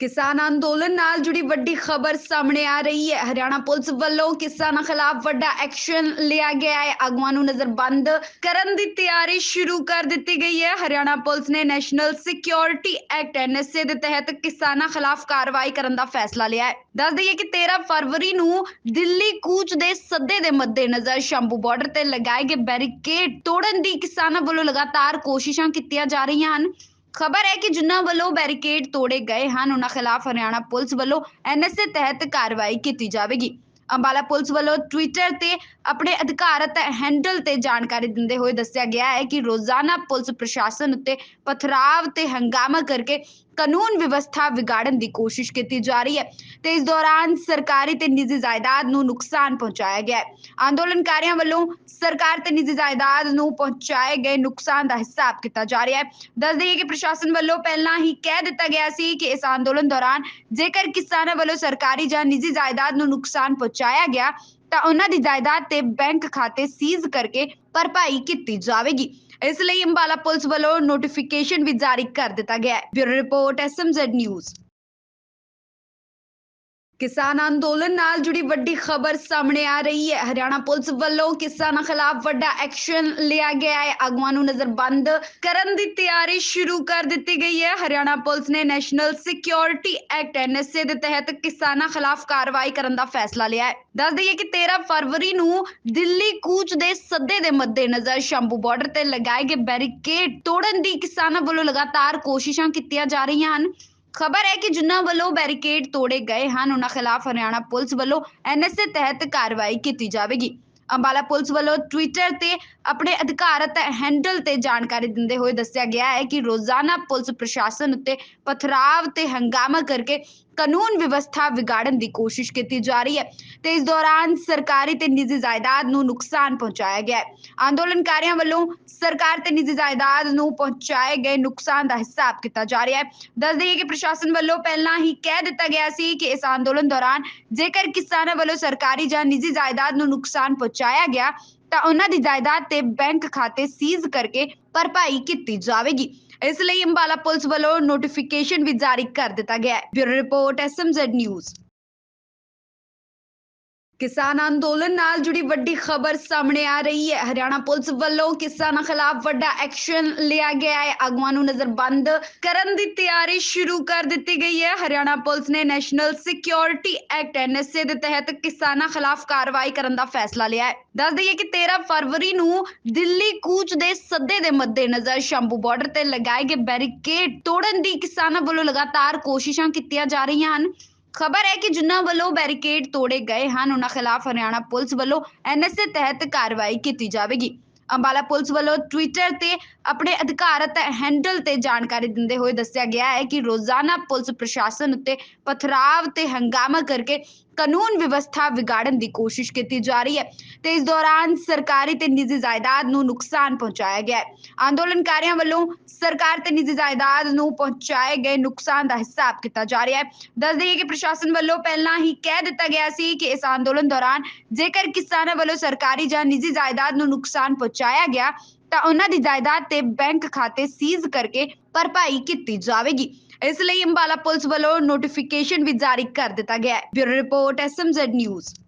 ਕਿਸਾਨ ਅੰਦੋਲਨ ਨਾਲ ਜੁੜੀ ਵੱਡੀ ਖਬਰ ਸਾਹਮਣੇ ਆ ਰਹੀ ਹੈ। ਹਰਿਆਣਾ ਪੁਲਿਸ ਵੱਲੋਂ ਕਿਸਾਨਾਂ ਖਿਲਾਫ ਵੱਡਾ ਐਕਸ਼ਨ ਲਿਆ ਗਿਆ ਹੈ। ਆਗੂਆਂ ਨੂੰ ਨਜ਼ਰਬੰਦ ਕਰਨ ਦੀ ਤਿਆਰੀ ਸ਼ੁਰੂ ਕਰ ਦਿੱਤੀ ਗਈ ਹੈ। ਹਰਿਆਣਾ ਪੁਲਿਸ ਨੇ ਨੈਸ਼ਨਲ ਸਿਕਿਉਰਿਟੀ ਐਕਟ ਐਨਐਸਏ ਦੇ ਤਹਿਤ ਕਿਸਾਨਾਂ ਖਿਲਾਫ ਕਾਰਵਾਈ ਕਰਨ ਦਾ ਫੈਸਲਾ ਲਿਆ ਹੈ। ਦੱਸ ਦਈਏ ਕਿ 13 ਫਰਵਰੀ ਨੂੰ ਦਿੱਲੀ ਕੂਚ ਦੇ ਸੱਦੇ ਦੇ ਮੱਦੇਨਜ਼ਰ ਸ਼ੰਭੂ ਬਾਰਡਰ ਤੇ ਲਗਾਏ ਗਏ ਬੈਰੀਕੇਡ ਤੋੜਨ ਦੀ ਕਿਸਾਨਾਂ ਵੱਲੋਂ ਲਗਾਤਾਰ ਕੋਸ਼ਿਸ਼ਾਂ ਕੀਤੀਆਂ ਜਾ ਰਹੀਆਂ ਹਨ। ਖਬਰ ਹੈ ਕਿ ਜਿਨ੍ਹਾਂ ਵੱਲੋਂ ਬੈਰੀਕੇਡ ਤੋੜੇ ਗਏ ਹਨ। ਉਹਨਾਂ ਖਿਲਾਫ ਹਰਿਆਣਾ ਪੁਲਿਸ ਵੱਲੋਂ ਐਨਐਸਏ ਤਹਿਤ ਕਾਰਵਾਈ ਕੀਤੀ ਜਾਵੇਗੀ। ਅੰਬਾਲਾ ਪੁਲਿਸ ਵੱਲੋਂ ਟਵਿੱਟਰ ਤੇ ਆਪਣੇ ਅਧਿਕਾਰਤ ਹੈਂਡਲ ਤੇ ਜਾਣਕਾਰੀ ਦਿੰਦੇ ਹੋਏ ਦੱਸਿਆ ਗਿਆ ਹੈ ਕਿ ਰੋਜ਼ਾਨਾ ਪੁਲਿਸ ਪ੍ਰਸ਼ਾਸਨ ਉੱਤੇ ਪਥਰਾਵ ਤੇ ਹੰਗਾਮਾ ਕਰਕੇ ਕਾਨੂੰਨ ਵਿਵਸਥਾ ਵਿਗਾੜਨ ਦੀ ਕੋਸ਼ਿਸ਼ ਕੀਤੀ ਜਾ ਰਹੀ ਹੈ ਤੇ ਇਸ ਦੌਰਾਨ ਸਰਕਾਰੀ ਤੇ ਨਿੱਜੀ ਜਾਇਦਾਦ ਨੂੰ ਨੁਕਸਾਨ ਪਹੁੰਚਾਇਆ ਗਿਆ ਹੈ। ਅੰਦੋਲਨਕਾਰੀਆਂ ਵੱਲੋਂ ਸਰਕਾਰ ਤੇ ਨਿੱਜੀ ਜਾਇਦਾਦ ਨੂੰ ਪਹੁੰਚਾਏ ਗਏ ਨੁਕਸਾਨ ਦਾ ਹਿਸਾਬ ਕੀਤਾ ਜਾ ਰਿਹਾ ਹੈ। ਦੱਸ ਦਈਏ ਕਿ ਪ੍ਰਸ਼ਾਸਨ ਵੱਲੋਂ ਪਹਿਲਾਂ ਹੀ ਕਹਿ ਦਿੱਤਾ ਗਿਆ ਸੀ ਕਿ ਇਸ ਅੰਦੋਲਨ ਦੌਰਾਨ ਜੇਕਰ ਕਿਸਾਨਾਂ ਵੱਲੋਂ ਸਰਕਾਰੀ ਜਾਂ ਨਿੱਜੀ ਜਾਇਦਾਦ ਨੂੰ ਨੁਕਸਾਨ ਪਹੁੰਚਾਇਆ ਗਿਆ, ਤਾਂ ਉਹਨਾਂ ਦੀ ਜਾਇਦਾਦ ਤੇ ਬੈਂਕ ਖਾਤੇ ਸੀਜ਼ ਕਰਕੇ ਭਰਪਾਈ ਕੀਤੀ ਜਾਵੇਗੀ। ਇਸ ਲਈ ਅੰਬਾਲਾ ਪੁਲਿਸ ਵੱਲੋਂ ਨੋਟੀਫਿਕੇਸ਼ਨ ਵੀ ਜਾਰੀ ਕਰ ਦਿੱਤਾ ਗਿਆ ਹੈ। ਬਿਊਰੋ ਰਿਪੋਰਟ ਐਸਐਮਜ਼ੈਡ ਨਿਊਜ਼ ਕਿਸਾਨ ਅੰਦੋਲਨ ਨਾਲ ਜੁੜੀ ਵੱਡੀ ਖਬਰ ਸਾਹਮਣੇ ਆ ਰਹੀ ਹੈ। ਹਰਿਆਣਾ ਪੁਲਿਸ ਵੱਲੋਂ ਕਿਸਾਨਾਂ ਖਿਲਾਫ ਵੱਡਾ ਐਕਸ਼ਨ ਲਿਆ ਗਿਆ ਹੈ। ਆਗੂਆਂ ਨੂੰ ਨਜ਼ਰਬੰਦ ਕਰਨ ਦੀ ਤਿਆਰੀ ਸ਼ੁਰੂ ਕਰ ਦਿੱਤੀ ਗਈ ਹੈ। ਹਰਿਆਣਾ ਪੁਲਿਸ ਨੇ ਨੈਸ਼ਨਲ ਸਿਕਿਉਰਿਟੀ ਐਕਟ ਐਨਐਸਏ ਦੇ ਤਹਿਤ ਕਿਸਾਨਾਂ ਖਿਲਾਫ ਕਾਰਵਾਈ ਕਰਨ ਦਾ ਫੈਸਲਾ ਲਿਆ ਹੈ। ਦੱਸ ਦਈਏ ਕਿ 13 ਫਰਵਰੀ ਨੂੰ ਦਿੱਲੀ ਕੂਚ ਦੇ ਸੱਦੇ ਦੇ ਮੱਦੇਨਜ਼ਰ ਸ਼ੰਭੂ ਬਾਰਡਰ ਤੇ ਲਗਾਏ ਗਏ ਬੈਰੀਕੇਡ ਤੋੜਨ ਦੀ ਕਿਸਾਨਾਂ ਵੱਲੋਂ ਲਗਾਤਾਰ ਕੋਸ਼ਿਸ਼ਾਂ ਕੀਤੀਆਂ ਜਾ ਰਹੀਆਂ ਹਨ। ਖਬਰ ਹੈ ਕਿ ਜਿਨ੍ਹਾਂ ਵੱਲੋਂ ਬੈਰੀਕੇਡ ਤੋੜੇ ਗਏ ਹਨ। ਉਹਨਾਂ ਖਿਲਾਫ ਹਰਿਆਣਾ ਪੁਲਿਸ ਵੱਲੋਂ ਐਨਐਸਏ ਤਹਿਤ ਕਾਰਵਾਈ ਕੀਤੀ ਜਾਵੇਗੀ। ਅੰਬਾਲਾ ਪੁਲਿਸ ਵੱਲੋਂ ਟਵਿੱਟਰ ਤੇ ਆਪਣੇ ਅਧਿਕਾਰਤ ਹੈਂਡਲ ਤੇ ਜਾਣਕਾਰੀ ਦਿੰਦੇ ਹੋਏ ਦੱਸਿਆ ਗਿਆ ਹੈ ਕਿ ਰੋਜ਼ਾਨਾ ਪੁਲਿਸ ਪ੍ਰਸ਼ਾਸਨ ਉੱਤੇ ਪਥਰਾਵ ਤੇ ਹੰਗਾਮਾ ਕਰਕੇ ਕਾਨੂੰਨ ਵਿਵਸਥਾ ਵਿਗਾੜਨ ਦੀ ਕੋਸ਼ਿਸ਼ ਕੀਤੀ ਜਾ ਰਹੀ ਹੈ ਤੇ ਇਸ ਦੌਰਾਨ ਸਰਕਾਰੀ ਤੇ ਨਿੱਜੀ ਜਾਇਦਾਦ ਨੂੰ ਨੁਕਸਾਨ ਪਹੁੰਚਾਇਆ ਗਿਆ ਹੈ। ਅੰਦੋਲਨਕਾਰੀਆਂ ਵੱਲੋਂ ਸਰਕਾਰ ਤੇ ਨਿੱਜੀ ਜਾਇਦਾਦ ਨੂੰ ਪਹੁੰਚਾਏ ਗਏ ਨੁਕਸਾਨ ਦਾ ਹਿਸਾਬ ਕੀਤਾ ਜਾ ਰਿਹਾ ਹੈ। ਦੱਸ ਦਈਏ ਕਿ ਪ੍ਰਸ਼ਾਸਨ ਵੱਲੋਂ ਪਹਿਲਾਂ ਹੀ ਕਹਿ ਦਿੱਤਾ ਗਿਆ ਸੀ ਕਿ ਇਸ ਅੰਦੋਲਨ ਦੌਰਾਨ ਜੇਕਰ ਕਿਸਾਨਾਂ ਵੱਲੋਂ ਸਰਕਾਰੀ ਜਾਂ ਨਿੱਜੀ ਜਾਇਦਾਦ ਨੂੰ ਨੁਕਸਾਨ ਪਹੁੰਚਾਇਆ ਗਿਆ ਤਾਂ ਉਹਨਾਂ ਦੀ ਜਾਇਦਾਦ ਤੇ ਬੈਂਕ ਖਾਤੇ ਸੀਜ਼ ਕਰਕੇ ਭਰਪਾਈ ਕੀਤੀ ਜਾਵੇਗੀ। ਇਸ ਲਈ ਅੰਬਾਲਾ ਪੁਲਿਸ ਵੱਲੋਂ ਨੋਟੀਫਿਕੇਸ਼ਨ ਵੀ ਜਾਰੀ ਕਰ ਦਿੱਤਾ ਗਿਆ ਹੈ। ਬਿਊਰੋ ਰਿਪੋਰਟ ਐਸਐਮਜ਼ੈਡ ਨਿਊਜ਼ ਕਿਸਾਨ ਅੰਦੋਲਨ ਨਾਲ ਜੁੜੀ ਵੱਡੀ ਖਬਰ ਸਾਹਮਣੇ ਆ ਰਹੀ ਹੈ। ਹਰਿਆਣਾ ਪੁਲਿਸ ਵੱਲੋਂ ਕਿਸਾਨਾਂ ਖਿਲਾਫ ਵੱਡਾ ਐਕਸ਼ਨ ਲਿਆ ਗਿਆ ਹੈ। ਆਗੂਆਂ ਨੂੰ ਨਜ਼ਰਬੰਦ ਕਰਨ ਦੀ ਤਿਆਰੀ ਸ਼ੁਰੂ ਕਰ ਦਿੱਤੀ ਗਈ ਹੈ। ਹਰਿਆਣਾ ਪੁਲਿਸ ਨੇ ਨੈਸ਼ਨਲ ਸਿਕਿਉਰਿਟੀ ਐਕਟ ਐਨਐਸਏ ਦੇ ਤਹਿਤ ਕਿਸਾਨਾਂ ਖਿਲਾਫ ਕਾਰਵਾਈ ਕਰਨ ਦਾ ਫੈਸਲਾ ਲਿਆ ਹੈ। ਦੱਸ ਦਈਏ ਕਿ 13 ਫਰਵਰੀ ਨੂੰ ਦਿੱਲੀ ਕੂਚ ਦੇ ਸੱਦੇ ਦੇ ਮੱਦੇਨਜ਼ਰ ਸ਼ੰਭੂ ਬਾਰਡਰ ਤੇ ਲਗਾਏ ਗਏ ਬੈਰੀਕੇਡ ਤੋੜਨ ਦੀ ਕਿਸਾਨਾਂ ਵੱਲੋਂ ਲਗਾਤਾਰ ਕੋਸ਼ਿਸ਼ਾਂ ਕੀਤੀਆਂ ਜਾ ਰਹੀਆਂ ਹਨ। ਖਬਰ ਹੈ ਕਿ ਜਿਨ੍ਹਾਂ ਵੱਲੋਂ ਬੈਰੀਕੇਡ ਤੋੜੇ ਗਏ ਹਨ, ਉਹਨਾਂ ਖਿਲਾਫ ਹਰਿਆਣਾ ਪੁਲਿਸ ਵੱਲੋਂ ਐਨਐਸਏ ਤਹਿਤ ਕਾਰਵਾਈ ਕੀਤੀ ਜਾਵੇਗੀ। ਅੰਬਾਲਾ ਪੁਲਿਸ ਵੱਲੋਂ ਟਵਿੱਟਰ ਤੇ ਆਪਣੇ ਅਧਿਕਾਰਤ ਹੈਂਡਲ ਤੇ ਜਾਣਕਾਰੀ ਦਿੰਦੇ ਹੋਏ ਦੱਸਿਆ ਗਿਆ ਹੈ ਕਿ ਰੋਜ਼ਾਨਾ ਪੁਲਿਸ ਪ੍ਰਸ਼ਾਸਨ ਉੱਤੇ ਪਥਰਾਵ ਤੇ ਹੰਗਾਮਾ ਕਰਕੇ ਕਾਨੂੰਨ ਵਿਵਸਥਾ ਵਿਗਾੜਨ ਦੀ ਕੋਸ਼ਿਸ਼ ਕੀਤੀ ਜਾ ਰਹੀ ਹੈ ਤੇ ਇਸ ਦੌਰਾਨ ਸਰਕਾਰੀ ਤੇ ਨਿੱਜੀ ਜਾਇਦਾਦ ਨੂੰ ਨੁਕਸਾਨ ਪਹੁੰਚਾਇਆ ਗਿਆ ਹੈ। ਅੰਦੋਲਨਕਾਰੀਆਂ ਵੱਲੋਂ ਸਰਕਾਰ ਤੇ ਨਿੱਜੀ ਜਾਇਦਾਦ ਨੂੰ ਪਹੁੰਚਾਏ ਗਏ ਨੁਕਸਾਨ ਦਾ ਹਿਸਾਬ ਕੀਤਾ ਜਾ ਰਿਹਾ ਹੈ। ਦੱਸ ਦਈਏ ਕਿ ਪ੍ਰਸ਼ਾਸਨ ਵੱਲੋਂ ਪਹਿਲਾਂ ਹੀ ਕਹਿ ਦਿੱਤਾ ਗਿਆ ਸੀ ਕਿ ਇਸ ਅੰਦੋਲਨ ਦੌਰਾਨ ਜੇਕਰ ਕਿਸਾਨਾਂ ਵੱਲੋਂ ਸਰਕਾਰੀ ਜਾਂ ਨਿੱਜੀ ਜਾਇਦਾਦ ਨੂੰ ਨੁਕਸਾਨ ਪਹੁੰਚਾਇਆ ਗਿਆ ਤਾਂ ਉਹਨਾਂ ਦੀ ਜਾਇਦਾਦ ਤੇ ਬੈਂਕ ਖਾਤੇ ਸੀਜ਼ ਕਰਕੇ ਭਰਪਾਈ ਕੀਤੀ ਜਾਵੇਗੀ। ਇਸ ਲਈ ਅੰਬਾਲਾ ਪੁਲਿਸ ਵੱਲੋਂ ਨੋਟੀਫਿਕੇਸ਼ਨ ਵੀ ਜਾਰੀ ਕਰ ਦਿੱਤਾ ਗਿਆ ਹੈ। Bureau report SMZ news